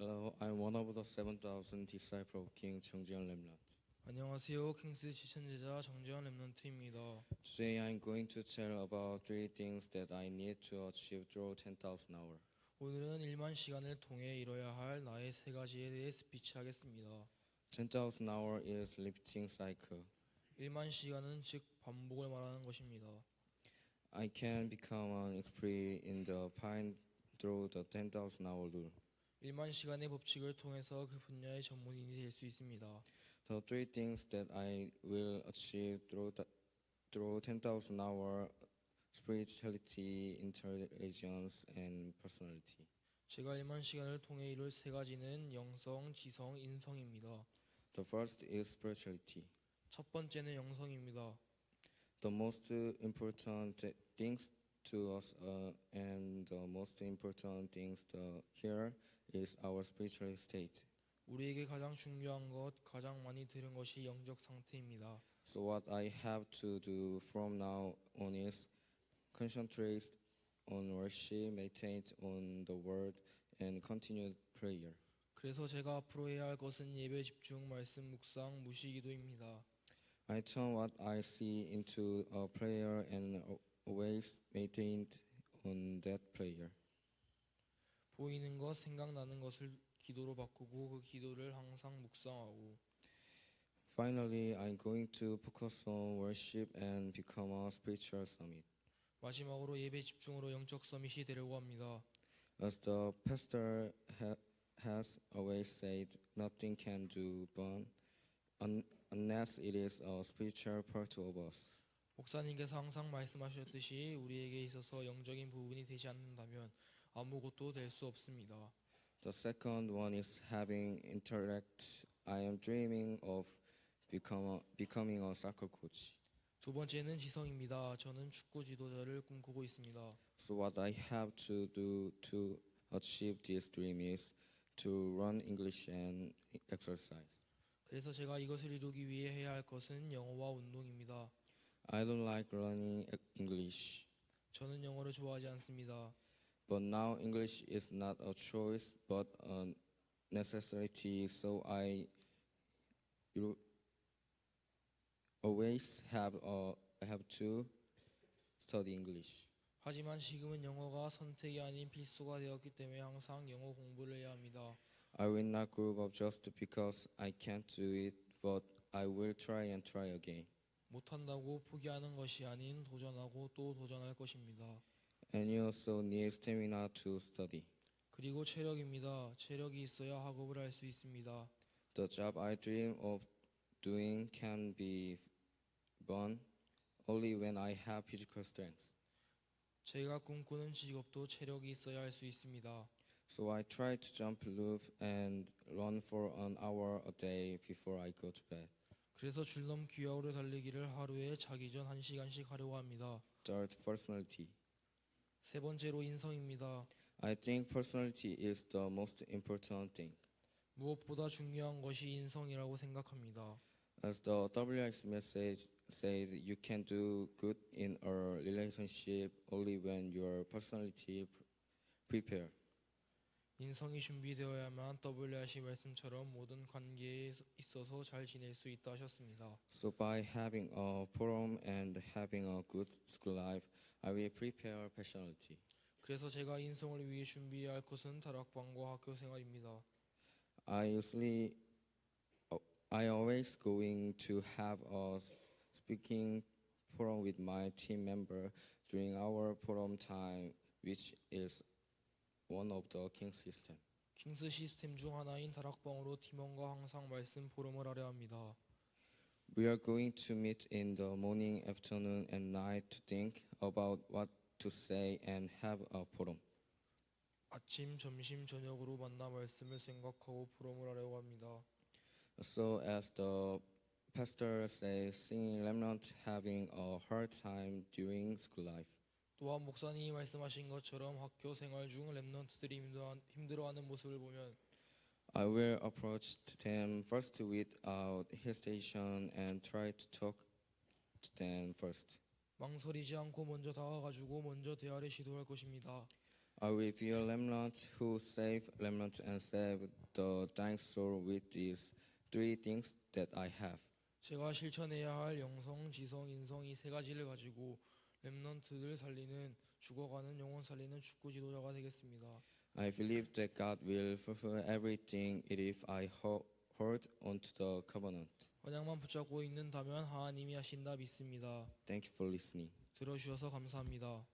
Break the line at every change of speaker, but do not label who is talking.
Hello, I'm one of the 7,000 disciples of King Chungjeon Remnant.
안녕하세요. 킹스 지천제자 정재현 랩런트입니다.
Today I'm going to tell about three things that I need to achieve through 10,000 hours.
오늘은 1만 시간을 통해 이뤄야 할 나의 세 가지에 대해 스피치하겠습니다.
10,000 hours is lifting cycle.
1만 시간은 즉 반복을 말하는 것입니다.
I can become an expert in the pine through the 10,000 hour rule.
1만 시간의 법칙을 통해서 그 분야의 전문인이 될 수 있습니다.
The three things that I will achieve through the, through 10,000 hour spirituality, intelligence, and personality.
제가 1만 시간을 통해 이룰 세 가지는 영성, 지성, 인성입니다.
The first is spirituality.
첫 번째는 영성입니다.
The most important things to us uh, and the most important things to here is our spiritual state.
우리에게 가장 중요한 것, 가장 많이 들은 것이 영적 상태입니다.
So what I have to do from now on is concentrate on worship, meditate on the word, and continue prayer.
그래서 제가 앞으로 해야 할 것은 예배 집중, 말씀 묵상, 무시 기도입니다.
I turn what I see into a prayer and always meditate on that prayer.
보이는 것, 생각나는 것을 기도로 바꾸고 그 기도를 항상 묵상하고
Finally, I'm going to focus on worship and become a spiritual summit.
마지막으로 예배 집중으로 영적 서밋이 되려고 합니다.
As the pastor ha- has always said, nothing can do but un- unless it is a spiritual part of us.
목사님께서 항상 말씀하셨듯이 우리에게 있어서 영적인 부분이 되지 않는다면 아무것도 될 수 없습니다.
The second one is having intellect. I am dreaming of become a, becoming a soccer coach.
두 번째는 지성입니다. 저는 축구 지도자를 꿈꾸고 있습니다.
So what I have to do to achieve this dream is to run English and exercise.
그래서 제가 이것을 이루기 위해 해야 할 것은 영어와 운동입니다.
I don't like learning English,
저는 영어를 좋아하지 않습니다.
But now English is not a choice but a necessity. So I always have a, have to study English.
하지만 지금은 영어가 선택이 아닌 필수가 되었기 때문에 항상 영어 공부를 해야 합니다.
I will not give up just because I can't do it, but I will try and try again.
못한다고 포기하는 것이 아닌 도전하고 또 도전할 것입니다.
And you also need stamina to study.
그리고 체력입니다. 체력이 있어야 학업을 할 수 있습니다.
The job I dream of doing can be done only when I have physical strength.
제가 꿈꾸는 직업도 체력이 있어야 할 수 있습니다.
So I try to jump loop and run for an hour a day before I go to bed.
그래서 줄넘 귀하오를 달리기를 하루에 자기 전 1시간씩 하려고 합니다.
Third, personality.
세 번째로 인성입니다.
I think personality is the most important thing.
무엇보다 중요한 것이 인성이라고 생각합니다.
As the WX message said, you can do good in a relationship only when your personality pr- prepare.
인성이 준비되어야만 WRC 말씀처럼 모든 관계에 있어서 잘 지낼 수 있다 하셨습니다.
So by having a forum and having a good school life, I will prepare personality.
그래서 제가 인성을 위해 준비해야 할 것은 다락방과 학교 생활입니다.
I usually, I always going to have a speaking forum with my team member during our forum time, which is one of the king system.
킹스 시스템 중 하나인 다락방으로 팀원과 항상 말씀 포럼을 하려 합니다.
We are going to meet in the morning, afternoon, and night to think about what to say and have a forum.
아침, 점심, 저녁으로 만나 말씀을 생각하고 포럼을 하려고 합니다.
So as the pastor says, singing remnant having a hard time during school life.
또한 목사님이 말씀하신 것처럼 학교 생활 중 힘들어한- 힘들어하는 모습을 보면
I will approach them first without hesitation and try to talk to them first.
망설이지 않고 먼저 다가가지고 먼저 대화를 시도할 것입니다.
I will be a remnant who save remnant and save the dying soul with these three things that I have.
제가 실천해야 할 영성, 지성, 인성 이 세 가지를 가지고 렘넌트를 살리는 죽어가는 영혼 살리는 축구 지도자가 되겠습니다.
I believe that God will fulfill everything if I ho- hold onto the covenant.
언약만 붙잡고 있는다면 하나님이 하신다 믿습니다.
Thank you for listening.
들어주셔서 감사합니다.